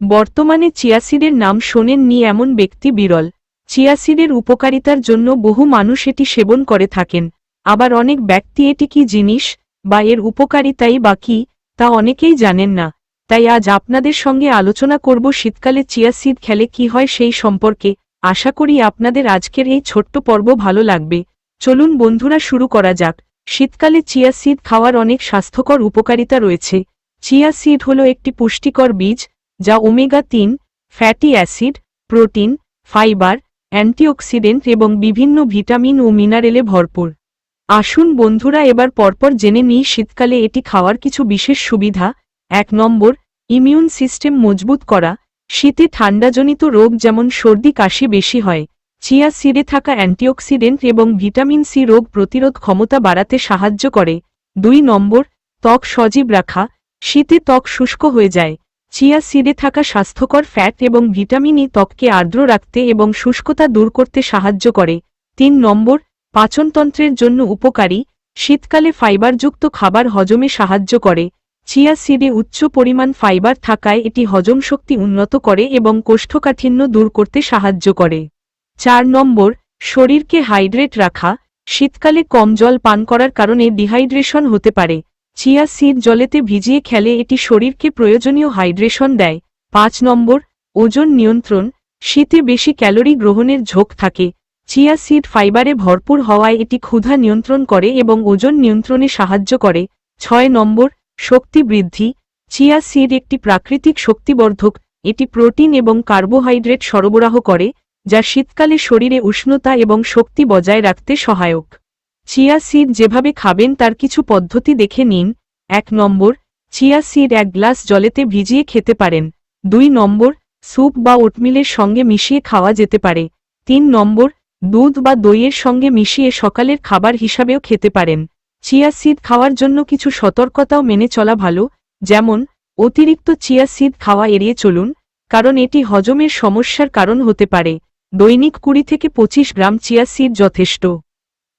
বর্তমানে চিয়াসিডের নাম শোনেননি এমন ব্যক্তি বিরল। চিয়াসিডের উপকারিতার জন্য বহু মানুষ এটি সেবন করে থাকেন। আবার অনেক ব্যক্তি এটি কি জিনিস, বা এর উপকারিতাই বা কি, তা অনেকেই জানেন না। তাই আজ আপনাদের সঙ্গে আলোচনা করব শীতকালে চিয়াসিড খেলে কি হয় সেই সম্পর্কে। আশা করি আপনাদের আজকের এই ছোট্ট পর্ব ভালো লাগবে। চলুন বন্ধুরা শুরু করা যাক। শীতকালে চিয়া সিড খাওয়ার অনেক স্বাস্থ্যকর উপকারিতা রয়েছে। চিয়া সিড হল একটি পুষ্টিকর বীজ যা ওমেগা তিন, fatty acid, protein, fibre, antioxidant এবং বিভিন্ন ভিটামিন ও মিনারেলে ভরপুর। আসুন বন্ধুরা এবার পরপর জেনে নিই শীতকালে এটি খাওয়ার কিছু বিশেষ সুবিধা। এক নম্বর, ইমিউন সিস্টেম মজবুত করা। শীতে ঠান্ডাজনিত রোগ যেমন সর্দি কাশি বেশি হয়, চিয়া সিডে থাকা অ্যান্টিঅক্সিডেন্ট এবং ভিটামিন সি রোগ প্রতিরোধ ক্ষমতা বাড়াতে সাহায্য করে। দুই নম্বর, ত্বক সজীব রাখা। শীতে ত্বক শুষ্ক হয়ে যায়। চিয়া সিডে থাকা স্বাস্থ্যকর ফ্যাট এবং ভিটামিন ই ত্বককে আর্দ্র রাখতে এবং শুষ্কতা দূর করতে সাহায্য করে। তিন নম্বর, পাচনতন্ত্রের জন্য উপকারী, শীতকালে ফাইবারযুক্ত খাবার হজমে সাহায্য করে। চিয়া সিডে উচ্চ পরিমাণ ফাইবার থাকায় এটি হজম শক্তি উন্নত করে এবং কোষ্ঠকাঠিন্য দূর করতে সাহায্য করে। চার নম্বর, শরীরকে হাইড্রেট রাখা, শীতকালে কম জল পান করার কারণে ডিহাইড্রেশন হতে পারে। চিয়া সিড জলেতে ভিজিয়ে খেলে এটি শরীরকে প্রয়োজনীয় হাইড্রেশন দেয়। পাঁচ নম্বর, ওজন নিয়ন্ত্রণ। শীতে বেশি ক্যালোরি গ্রহণের ঝোঁক থাকে। চিয়া সিড ফাইবারে ভরপুর হওয়ায় এটি ক্ষুধা নিয়ন্ত্রণ করে এবং ওজন নিয়ন্ত্রণে সাহায্য করে। ছয় নম্বর, শক্তি বৃদ্ধি। চিয়া সিড একটি প্রাকৃতিক শক্তিবর্ধক। এটি প্রোটিন এবং কার্বোহাইড্রেট সরবরাহ করে, যা শীতকালে শরীরে উষ্ণতা এবং শক্তি বজায় রাখতে সহায়ক। চিয়া সিড যেভাবে খাবেন তার কিছু পদ্ধতি দেখে নিন। এক নম্বর, চিয়া সিড এক গ্লাস জলেতে ভিজিয়ে খেতে পারেন। দুই নম্বর, স্যুপ বা ওটমিলের সঙ্গে মিশিয়ে খাওয়া যেতে পারে। তিন নম্বর, দুধ বা দইয়ের সঙ্গে মিশিয়ে সকালের খাবার হিসাবেও খেতে পারেন। চিয়া সিড খাওয়ার জন্য কিছু সতর্কতাও মেনে চলা ভালো, যেমন, অতিরিক্ত চিয়া সিড খাওয়া এড়িয়ে চলুন, কারণ এটি হজমের সমস্যার কারণ হতে পারে। দৈনিক কুড়ি থেকে পঁচিশ গ্রাম চিয়া সিড যথেষ্ট।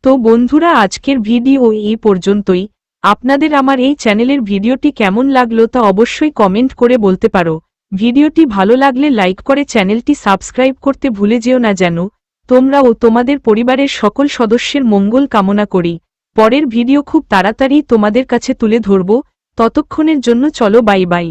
তো বন্ধুরা, আজকের ভিডিও এই পর্যন্তই। আপনাদের আমার এই চ্যানেলের ভিডিওটি কেমন লাগল তা অবশ্যই কমেন্ট করে বলতে পারো। ভিডিওটি ভালো লাগলে লাইক করে চ্যানেলটি সাবস্ক্রাইব করতে ভুলে যেও না যেন। তোমরা ও তোমাদের পরিবারের সকল সদস্যের মঙ্গল কামনা করি। পরের ভিডিও খুব তাড়াতাড়ি তোমাদের কাছে তুলে ধরব। ততক্ষণের জন্য চলো, বাই বাই।